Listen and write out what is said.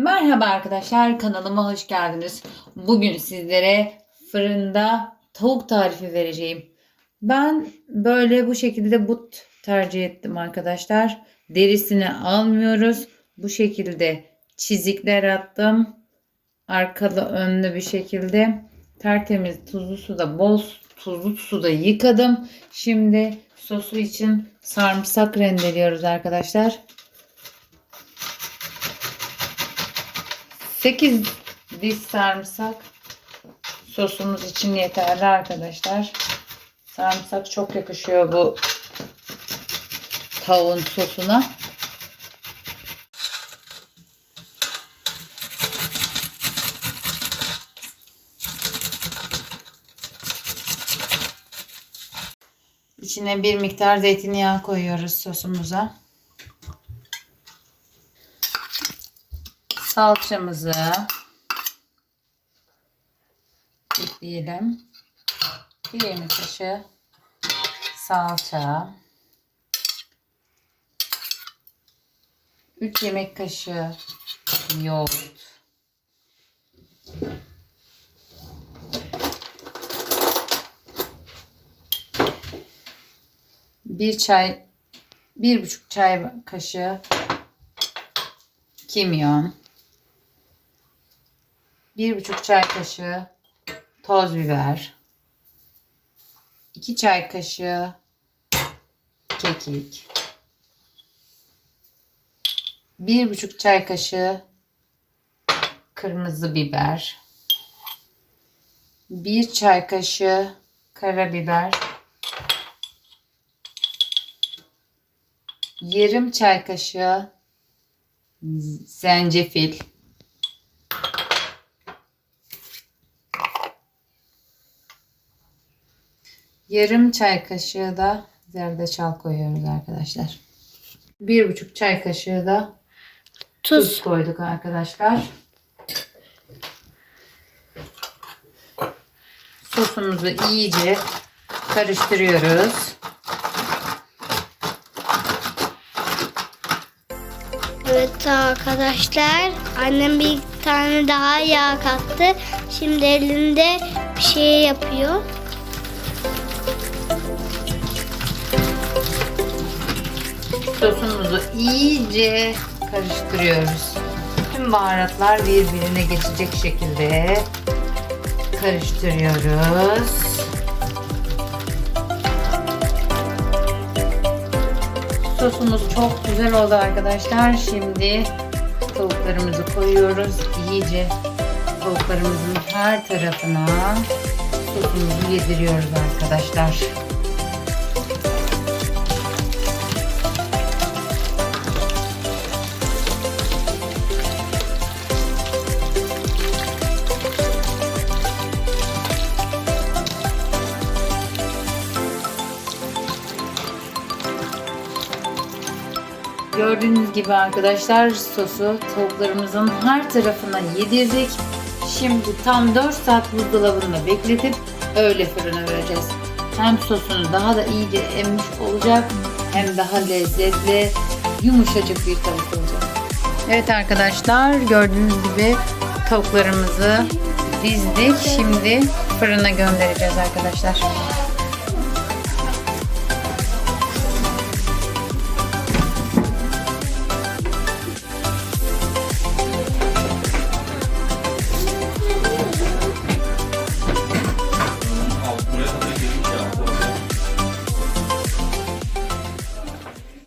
Merhaba arkadaşlar kanalıma hoş geldiniz. Bugün sizlere fırında tavuk tarifi vereceğim. Ben böyle bu şekilde but tercih ettim arkadaşlar. Derisini almıyoruz. Bu şekilde çizikler attım. Arkalı önlü bir şekilde tertemiz tuzlu suda bol tuzlu suda yıkadım. Şimdi sosu için sarımsak rendeliyoruz arkadaşlar. 8 diş sarımsak sosumuz için yeterli arkadaşlar. Sarımsak çok yakışıyor bu tavuğun sosuna. İçine bir miktar zeytinyağı koyuyoruz sosumuza. Salçamızı ekleyelim. Bir yemek kaşığı salça. 3 yemek kaşığı yoğurt. Bir çay, bir buçuk çay kaşığı kimyon. Bir buçuk çay kaşığı toz biber. 2 çay kaşığı kekik. Bir buçuk çay kaşığı kırmızı biber. Bir çay kaşığı karabiber. Yarım çay kaşığı zencefil. Yarım çay kaşığı da zerdeçal koyuyoruz arkadaşlar. Bir buçuk çay kaşığı da tuz, Tuz. koyduk arkadaşlar. Sosumuzu iyice karıştırıyoruz. Evet arkadaşlar annem bir tane daha yağ kattı. Şimdi elinde bir şey yapıyor. Sosumuzu iyice karıştırıyoruz. Tüm baharatlar birbirine geçecek şekilde karıştırıyoruz. Sosumuz çok güzel oldu arkadaşlar. Şimdi tavuklarımızı koyuyoruz. İyice tavuklarımızın her tarafına sosumuzu yediriyoruz arkadaşlar. Gördüğünüz gibi arkadaşlar sosu tavuklarımızın her tarafına yedirdik. Şimdi tam 4 saat buzdolabında bekletip öyle fırına vereceğiz. Hem sosunu daha da iyice emmiş olacak hem daha lezzetli yumuşacık bir tavuk olacak. Evet arkadaşlar gördüğünüz gibi tavuklarımızı dizdik. Şimdi fırına göndereceğiz arkadaşlar.